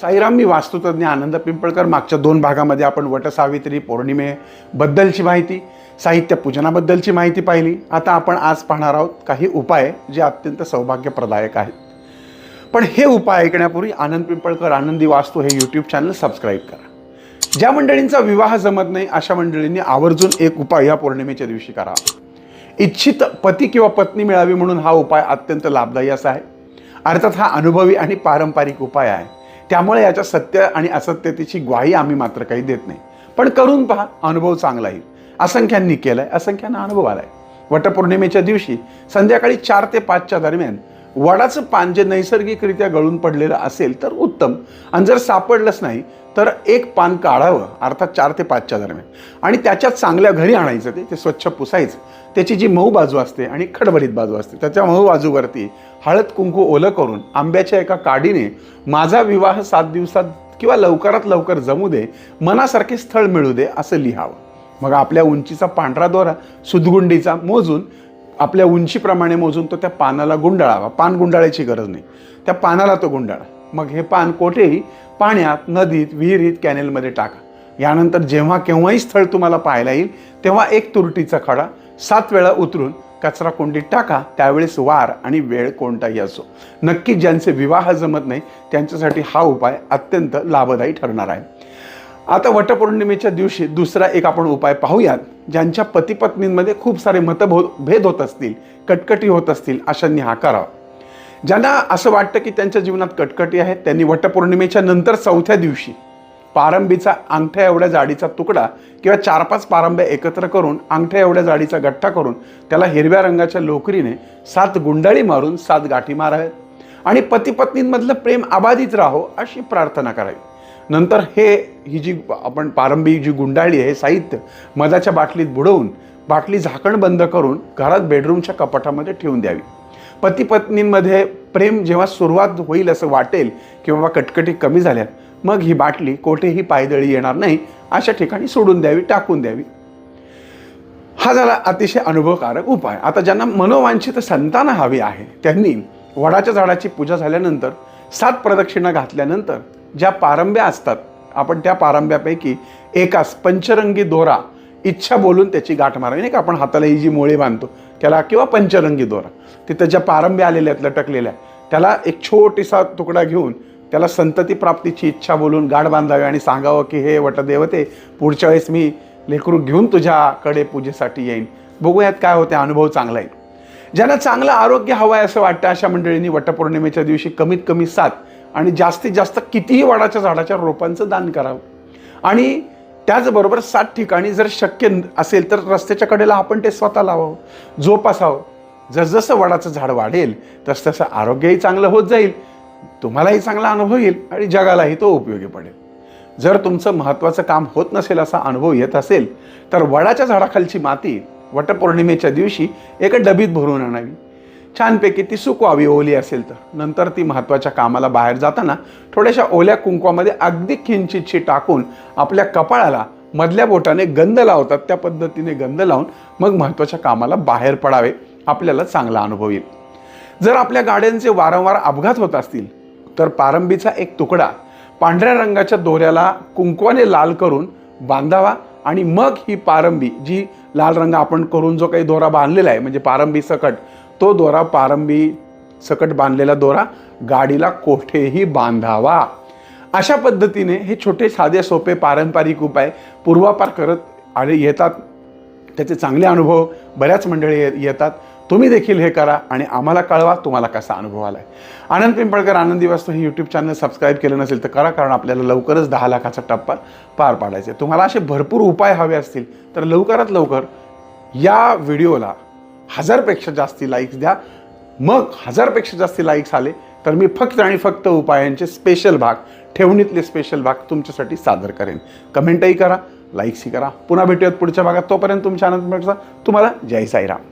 साईराम मी वास्तुतज्ञ आनंद पिंपळकर. मागच्या दोन भागामध्ये आपण वटसावित्री पौर्णिमेबद्दलची माहिती साहित्य पूजनाबद्दलची माहिती पाहिली. आता आपण आज पाहणार आहोत काही उपाय जे अत्यंत सौभाग्यप्रदायक आहेत. पण हे उपाय ऐकण्यापूर्वी आनंद पिंपळकर आनंदी वास्तू हे यूट्यूब चॅनल सबस्क्राईब करा. ज्या मंडळींचा विवाह जमत नाही अशा मंडळींनी आवर्जून एक उपाय या पौर्णिमेच्या दिवशी करा. इच्छित पती किंवा पत्नी मिळावी म्हणून हा उपाय अत्यंत लाभदायी असा आहे. अर्थात हा अनुभवी आणि पारंपरिक उपाय आहे. त्यामुळे याच्या सत्य आणि असत्यतेची ग्वाही आम्ही मात्र काही देत नाही. पण करून पहा अनुभव चांगला येईल. असंख्यांनी केलाय असंख्यांना अनुभव आलाय. वटपौर्णिमेच्या दिवशी संध्याकाळी चार ते पाचच्या दरम्यान वडाचं पान जे नैसर्गिकरित्या गळून पडलेलं असेल तर उत्तम. आणि जर सापडलंच नाही तर एक पान काढावं अर्थात चार ते पाचच्या दरम्यान. आणि त्याच्यात चांगल्या घरी आणायचं ते ते स्वच्छ पुसायचं. त्याची जी मऊ बाजू असते आणि खडबडीत बाजू असते त्याच्या मऊ बाजूवरती हळद कुंकू ओलं करून आंब्याच्या एका काडीने माझा विवाह सात दिवसात किंवा लवकरात लवकर जमू दे मनासारखे स्थळ मिळू दे असं लिहावं. मग आपल्या उंचीचा पांढरा दोरा सुदगुंडीचा मोजून आपल्या उंचीप्रमाणे मोजून तो त्या पानाला गुंडाळावा. पान गुंडाळायची गरज नाही. त्या पानाला तो गुंडाळा. मग हे पान कोठेही? पाण्यात नदीत विहिरीत कॅनेलमध्ये टाका. यानंतर जेव्हा केव्हाही स्थळ तुम्हाला पाहायला येईल तेव्हा एक तुरटीचा खडा सात वेळा उतरून कचरा कोंडीत टाका. त्यावेळेस वार आणि वेळ कोणताही असो. नक्की ज्यांचे विवाह जमत नाही त्यांच्यासाठी हा उपाय अत्यंत लाभदायी ठरणार आहे. आता वटपौर्णिमेच्या दिवशी दुसरा एक आपण उपाय पाहूयात ज्यांच्या पतीपत्नींमध्ये खूप सारे मतभो भेद होत असतील कटकटी होत असतील अशांनी हा करावा. ज्यांना असं वाटतं की त्यांच्या जीवनात कटकटी आहेत त्यांनी वटपौर्णिमेच्या नंतर चौथ्या दिवशी पारंबीचा अंगठ्या एवढ्या जाडीचा तुकडा किंवा चार पाच पारंब्या एकत्र करून अंगठ्या एवढ्या जाडीचा गठ्ठा करून त्याला हिरव्या रंगाच्या लोकरीने सात गुंडाळी मारून सात गाठी माराव्यात. आणि पतीपत्नींमधलं प्रेम अबाधित राहो अशी प्रार्थना करावी. नंतर हे ही जी आपण पारंबी जी गुंडाळी आहे हे साहित्य मधाच्या बाटलीत बुडवून बाटली झाकण बंद करून घरात बेडरूमच्या कपाटामध्ये ठेवून द्यावी. पती पत्नींमध्ये प्रेम जेव्हा सुरुवात होईल असं वाटेल की बाबा कटकटी कमी झाल्या मग ही बाटली कोठेही पायदळी येणार नाही अशा ठिकाणी सोडून द्यावी टाकून द्यावी. हा झाला अतिशय अनुभवकारक उपाय. आता ज्यांना मनोवांछित संतान हवी आहे त्यांनी वडाच्या झाडाची पूजा झाल्यानंतर सात प्रदक्षिणा घातल्यानंतर ज्या पारंब्या असतात आपण त्या पारंब्यापैकी एकास पंचरंगी दोरा इच्छा बोलून त्याची गाठ मारावी. नाही का? आपण हाताला ही जी मोळी बांधतो त्याला किंवा पंचरंगी दोरा. तिथं ज्या पारंब्या आलेल्या आहेत लटकलेल्या. त्याला एक छोटीसा तुकडा घेऊन त्याला संतती प्राप्तीची इच्छा बोलून गाठ बांधावी आणि सांगावं की हे वटदेवते पुढच्या वेळेस मी लेकरू घेऊन तुझ्याकडे पूजेसाठी येईन. बघूयात काय होते अनुभव चांगला येईल. ज्यांना चांगलं आरोग्य हवं आहे असं वाटतं अशा मंडळींनी वटपौर्णिमेच्या दिवशी कमीत कमी सात आणि जास्तीत जास्त कितीही वडाच्या झाडाच्या रोपांचं दान करावं. आणि त्याचबरोबर सात ठिकाणी जर शक्य असेल तर रस्त्याच्या कडेला आपण ते स्वतः लावावं जोपासावं. जसजसं वडाचं झाड वाढेल तसतसं आरोग्यही चांगलं होत जाईल तुम्हालाही चांगला अनुभव येईल आणि जगालाही तो उपयोगी पडेल. जर तुमचं महत्त्वाचं काम होत नसेल असा अनुभव येत असेल तर वडाच्या झाडाखालची माती वटपौर्णिमेच्या दिवशी एका डबीत भरून आणावी. छानपैकी ती सुकवावी ओली असेल तर. नंतर ती महत्त्वाच्या कामाला बाहेर जाताना थोड्याशा ओल्या कुंकवामध्ये अगदी किंचितशी टाकून आपल्या कपाळाला मधल्या बोटाने गंध लावतात. त्या पद्धतीने गंध लावून मग महत्त्वाच्या कामाला बाहेर पडावे आपल्याला चांगला अनुभव येईल. जर आपल्या गाड्यांचे वारंवार अपघात होत असतील तर पारंबीचा एक तुकडा पांढऱ्या रंगाच्या दोऱ्याला कुंकवाने लाल करून बांधावा आणि मग ही पारंबी जी लाल रंग आपण करून जो काही दोरा बांधलेला आहे म्हणजे पारंबी सकट तो दोरा पारंबी सकट बांधलेला दोरा गाडीला कोठेही बांधावा. अशा पद्धतीने हे छोटे साधे सोपे पारंपरिक उपाय पूर्वापार करत आले येतात. त्याचे चांगले अनुभव बऱ्याच मंडळी येतात. तुम्ही देखील हे करा आणि आम्हाला कळवा तुम्हाला कसा अनुभव आला आहे आनंद पिंपळकर आनंदी वास्तू हे यूट्यूब चॅनल सबस्क्राईब केलं नसेल तर करा कारण आपल्याला लवकरच दहा लाखाचा टप्पा पार पाडायचा आहे. तुम्हाला असे भरपूर उपाय हवे असतील तर लवकरात लवकर या व्हिडिओला हजारपेक्षा जास्ती लाईक्स द्या. मग हजारपेक्षा जास्ती लाईक्स आले तर मी फक्त आणि फक्त उपायांचे स्पेशल भाग ठेवणीतले स्पेशल भाग तुमच्यासाठी सादर करेन. कमेंटही करा लाईक्सही करा. पुन्हा भेटूयात पुढच्या भागात. तोपर्यंत तुमच्या आनंद पिंपळकर तुम्हाला जय साईराम.